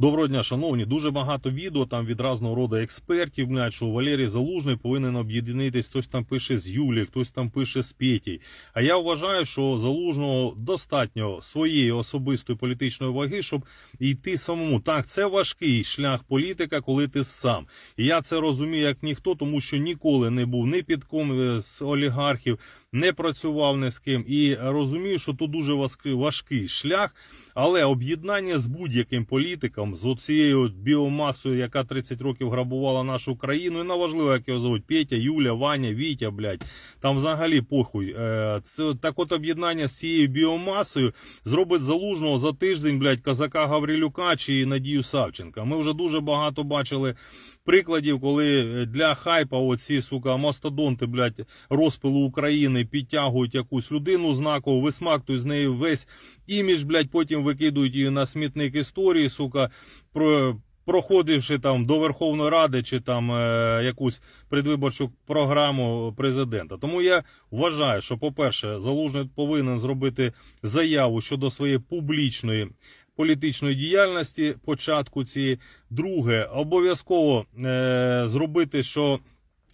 Доброго дня, шановні. Дуже багато відео там від разного роду експертів, блядь, що Валерій Залужний повинен об'єднатись. Хтось там пише з Юлі, хтось там пише з Петій. А я вважаю, що залужного достатньо своєї особистої політичної ваги, щоб йти самому. Так, це важкий шлях політика, коли ти сам. І я це розумію як ніхто, тому що ніколи не був ні під ком е, з олігархів, не працював ні з ким. І розумію, що тут дуже важкий шлях. Але об'єднання з будь-яким політиком, з оцією біомасою, яка 30 років грабувала нашу країну, і неважливо, як його зовуть, Петя, Юля, Ваня, Вітя, блядь, там взагалі похуй. Е, Це так от об'єднання з цією біомасою зробить залужного за тиждень, блядь, козака Гаврилюка чи Надію Савченка. Ми вже дуже багато бачили прикладів, коли е, для хайпа оці, сука, мастодонти, блядь, розпилу України підтягують якусь людину знакову, висмактують з неї весь імідж, блядь, потім викидують її на смітник історії, сука, про. Проходивши там до Верховної Ради чи там е, якусь предвиборчу програму президента. Тому я вважаю, що, по-перше, залужний повинен зробити заяву щодо своєї публічної політичної діяльності початку цієї. Друге, обов'язково е, зробити, що.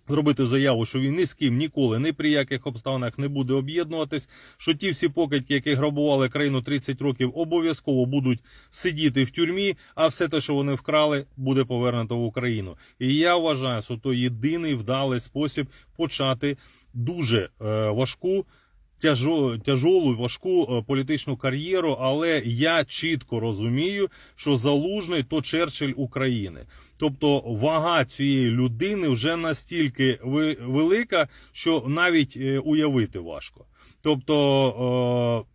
Зробити заяву, що він ні з ким ніколи, ні при яких обставинах не буде об'єднуватись. Що ті всі покидьки, які грабували країну 30 років, обов'язково будуть сидіти в тюрмі, а все те, що вони вкрали, буде повернуто в Україну. І я вважаю, що то єдиний вдалий спосіб почати дуже е, важку. Тяжо, тяжолу, важку е, політичну кар'єру, але я чітко розумію, що залужний то Черчилль України. Тобто вага цієї людини вже настільки велика, що навіть е, уявити важко. Тобто е,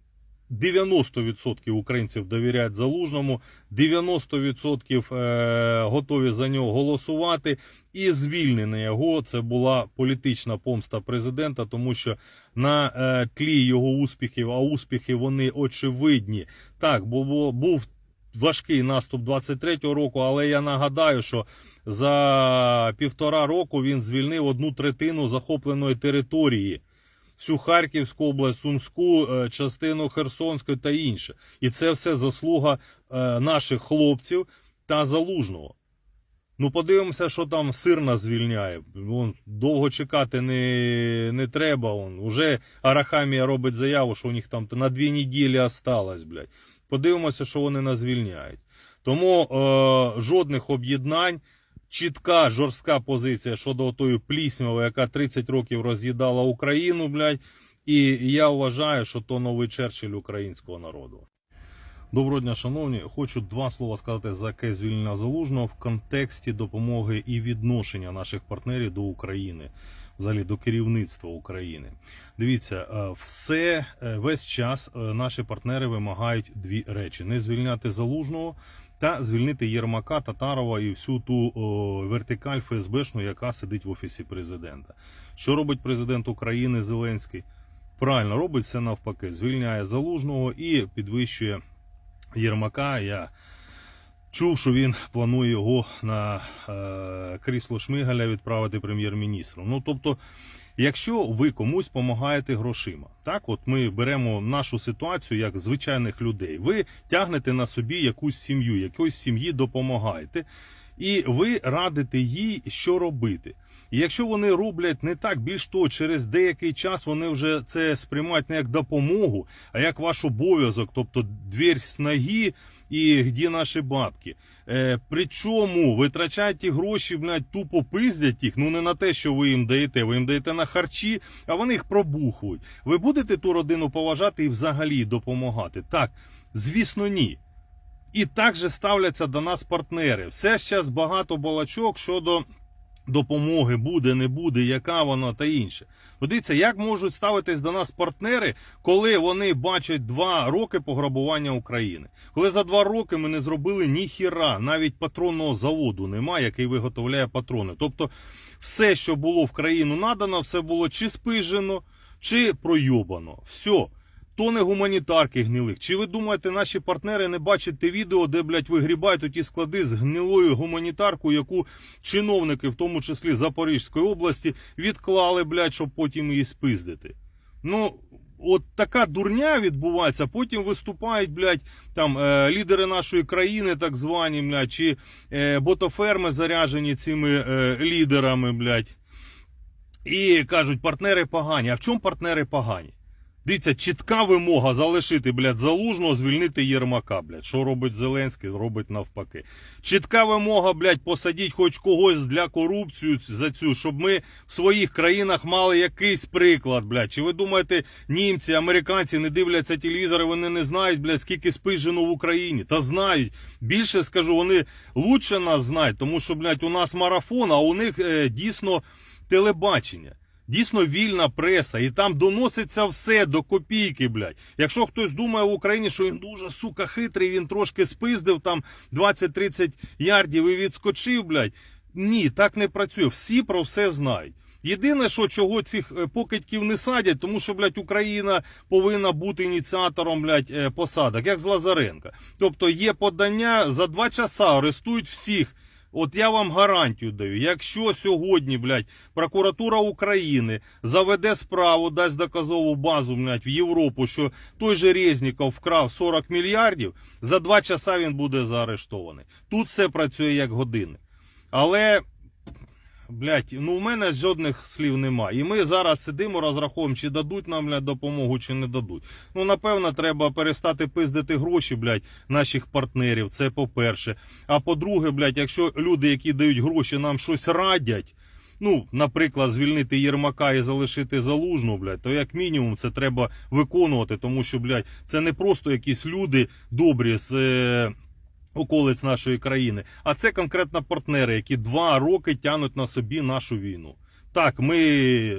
90% українців довіряють залужному, 90% е, готові за нього голосувати. І звільнення його це була політична помста президента, тому що на е, тлі його успіхів, а успіхи вони очевидні. Так, було був важкий наступ 23-го року, але я нагадаю, що за півтора року він звільнив одну третину захопленої території. Всю Харківську область, Сумську, е, частину Херсонської та інше. І це все заслуга е, наших хлопців та залужного. Ну, подивимося, що там сирна звільняє. Вон, довго чекати не, не треба. Вон. Уже Арахамія робить заяву, що у них там на дві неділі осталось, блядь. Подивимося, що вони нас звільняють. Тому е, жодних об'єднань, чітка, жорстка позиція щодо тої пліснявої, яка 30 років роз'їдала Україну, блядь. І я вважаю, що то новий Черчилль українського народу. Доброго дня, шановні. Хочу два слова сказати за яке звільнення залужного в контексті допомоги і відношення наших партнерів до України, взагалі до керівництва України. Дивіться, е, все е, весь час е, наші партнери вимагають дві речі: не звільняти залужного. Та звільнити Єрмака, Татарова і всю ту о, вертикаль ФСБшну, яка сидить в офісі президента. Що робить президент України Зеленський? Правильно робить все навпаки, звільняє залужного і підвищує Єрмака. Я чув, що він планує його на е, крісло Шмигаля відправити прем'єр-міністром. Ну тобто, якщо ви комусь допомагаєте грошима, так от ми беремо нашу ситуацію як звичайних людей. Ви тягнете на собі якусь сім'ю, якоїсь сім'ї допомагаєте, і ви радите їй, що робити. І якщо вони роблять не так, більш того, через деякий час вони вже це сприймають не як допомогу, а як ваш обов'язок, тобто двір з ноги і де наші бабки. Е, причому витрачають ті гроші, блядь, тупо пиздять їх, ну не на те, що ви їм даєте, ви їм даєте на харчі, а вони їх пробухують. Ви будете ту родину поважати і взагалі допомагати? Так, звісно, ні. І так же ставляться до нас партнери. Все зараз багато балачок щодо допомоги буде, не буде, яка вона та інше. Подивіться, як можуть ставитись до нас партнери, коли вони бачать два роки пограбування України. Коли за два роки ми не зробили ні хіра, навіть патронного заводу немає, який виготовляє патрони. Тобто, все, що було в країну надано, все було чи спижено, чи пройобано. Все. То не гуманітарки гнилих. Чи ви думаєте, наші партнери не бачать те відео, де, блядь, вигрібають ті склади з гнилою гуманітаркою, яку чиновники, в тому числі Запорізької області, відклали, блядь, щоб потім її спиздити? Ну, от така дурня відбувається, потім виступають, блядь, там е, лідери нашої країни, так звані, блядь, чи е, ботоферми заряжені цими е, лідерами, блядь. І кажуть, партнери погані. А в чому партнери погані? Дивіться, чітка вимога залишити, блядь, залужного, звільнити Єрмака, блядь. Що робить Зеленський, робить навпаки. Чітка вимога, блядь, посадіть хоч когось для корупцію за цю, щоб ми в своїх країнах мали якийсь приклад, блядь. Чи ви думаєте, німці, американці не дивляться телевізори, вони не знають, блядь, скільки спижено в Україні? Та знають. Більше скажу, вони лучше нас знають, тому що, блядь, у нас марафон, а у них е, дійсно телебачення. Дійсно вільна преса, і там доноситься все до копійки, блядь. Якщо хтось думає в Україні, що він дуже сука хитрий, він трошки спиздив там 20-30 ярдів і відскочив, блядь. Ні, так не працює. Всі про все знають. Єдине, що чого цих е, покидьків не садять, тому що, блядь, Україна повинна бути ініціатором, блядь, е, посадок, як з Лазаренка. Тобто є подання, за два часа арестують всіх. От я вам гарантію даю, якщо сьогодні, блядь, прокуратура України заведе справу, дасть доказову базу, блядь, в Європу, що той же Резніков вкрав 40 мільярдів, за два часа він буде заарештований. Тут все працює як години. Але, блядь, ну у мене жодних слів немає. І ми зараз сидимо, розраховуємо, чи дадуть нам блядь, допомогу, чи не дадуть. Ну, напевно, треба перестати пиздити гроші, блядь, наших партнерів. Це по-перше. А по-друге, блядь, якщо люди, які дають гроші, нам щось радять. Ну, наприклад, звільнити Єрмака і залишити залужну, блядь, то як мінімум це треба виконувати, тому що, блядь, це не просто якісь люди добрі з е, околиць нашої країни, а це конкретно партнери, які два роки тянуть на собі нашу війну. Так, ми,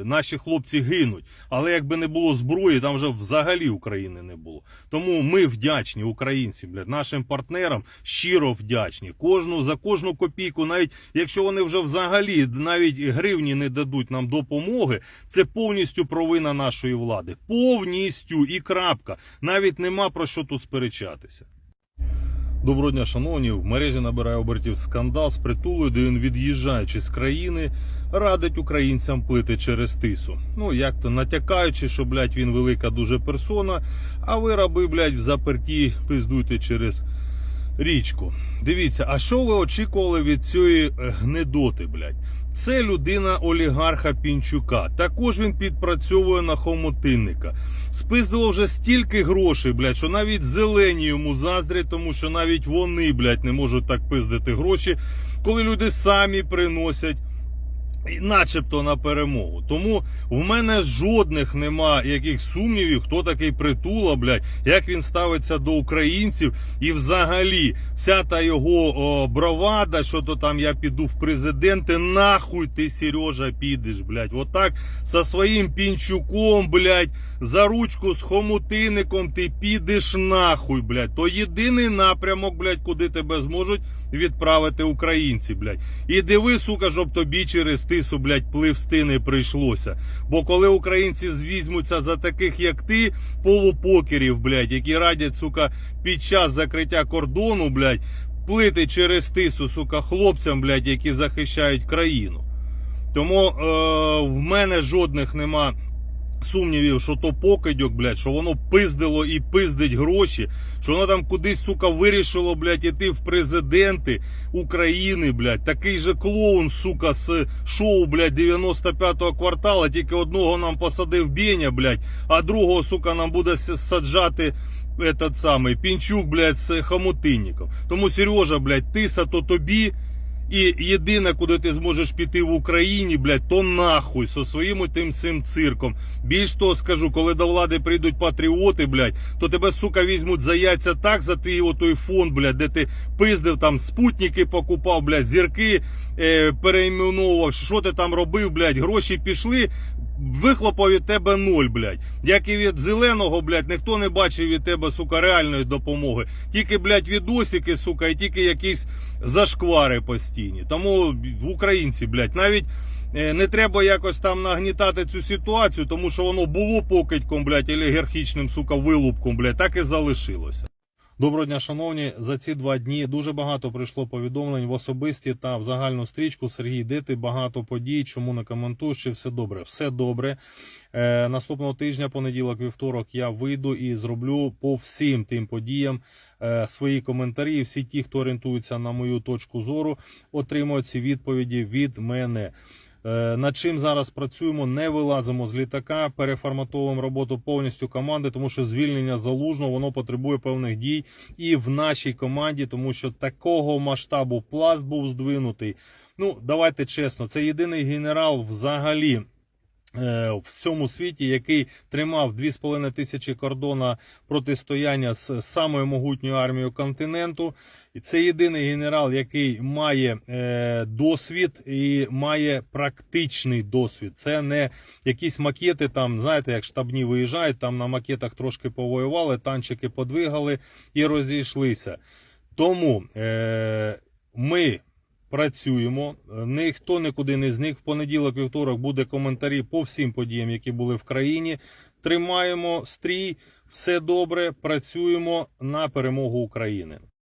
наші хлопці гинуть, але якби не було зброї, там вже взагалі України не було. Тому ми вдячні українці, блядь, нашим партнерам щиро вдячні. Кожну за кожну копійку, навіть якщо вони вже взагалі навіть гривні не дадуть нам допомоги, це повністю провина нашої влади. Повністю і крапка. Навіть нема про що тут сперечатися. Доброго дня, шановні. В мережі набирає обертів скандал з притулою, де він, від'їжджаючи з країни, радить українцям плити через тису. Ну, як то натякаючи, що, блядь, він велика дуже персона, а ви, раби, блядь, в заперті пиздуйте через річку. Дивіться, а що ви очікували від цієї е, гнедоти, блядь? Це людина олігарха Пінчука. Також він підпрацьовує на хомотинника. Спиздило вже стільки грошей, блядь, що навіть зелені йому заздрять, тому що навіть вони, блядь, не можуть так пиздити гроші, коли люди самі приносять. І Начебто на перемогу. Тому в мене жодних нема яких сумнівів, хто такий притула, блядь, як він ставиться до українців, і взагалі вся та його о, бравада, що то там я піду в президенти, нахуй ти, Сережа, підеш, блядь. Отак со своїм пінчуком, блядь, за ручку з хомутинником ти підеш нахуй, блядь. То єдиний напрямок, блядь, куди тебе зможуть відправити українці, блядь. І диви, сука, щоб тобі через тису, блядь, пливсти не прийшлося. Бо коли українці звізьмуться за таких, як ти, полупокерів, блядь, які радять, сука, під час закриття кордону, блядь, плити через тису, сука, хлопцям, блядь, які захищають країну. Тому е, в мене жодних нема сумнівів, що то покидьок, блядь, що воно пиздило і пиздить гроші, що воно там кудись, сука, вирішило, блядь, іти в президенти України, блядь. Такий же клоун, сука, з шоу, блядь, 95-го квартала, тільки одного нам посадив Беня, блядь, а другого, сука, нам буде саджати этот самий Пінчук, блядь, з хомутинником. Тому, Сережа, блядь, тиса то тобі. І єдине, куди ти зможеш піти в Україні, блядь, то нахуй со своїм тим цим цирком. Більш того скажу, коли до влади прийдуть патріоти, блядь, то тебе, сука, візьмуть за яйця так за твій отой фонд, блядь, де ти пиздив там спутники покупав, блядь, зірки е, переіменовував, що ти там робив, блядь, гроші пішли. Вихлопав від тебе ноль, блядь. Як і від зеленого, блядь, ніхто не бачив від тебе, сука, реальної допомоги. Тільки, блядь, відосики, сука, і тільки якісь зашквари постійні. Тому українці, блядь, навіть е, не треба якось там нагнітати цю ситуацію, тому що воно було покидьком, блядь, олігархічним, сука, вилупком, блядь, так і залишилося. Доброго дня, шановні. За ці два дні дуже багато прийшло повідомлень в особисті та в загальну стрічку. Сергій, де ти багато подій? Чому не коментуєш? Чи все добре? Все добре. Е, наступного тижня, понеділок, вівторок, я вийду і зроблю по всім тим подіям е, свої коментарі. Всі ті, хто орієнтується на мою точку зору, отримують ці відповіді від мене. Е, Над чим зараз працюємо, не вилазимо з літака, переформатовуємо роботу повністю команди, тому що звільнення залужного воно потребує певних дій і в нашій команді, тому що такого масштабу пласт був здвинутий. Ну, давайте чесно, це єдиний генерал взагалі. Е, В всьому світі, який тримав 2,5 тисячі кордона протистояння з самою могутньою армією континенту, і це єдиний генерал, який має е, досвід і має практичний досвід. Це не якісь макети, там, знаєте, як штабні виїжджають, там на макетах трошки повоювали, танчики подвигали і розійшлися. Тому е, ми працюємо, ніхто нікуди не зник. В понеділок, вівторок буде коментарі по всім подіям, які були в країні. Тримаємо стрій, все добре, працюємо на перемогу України.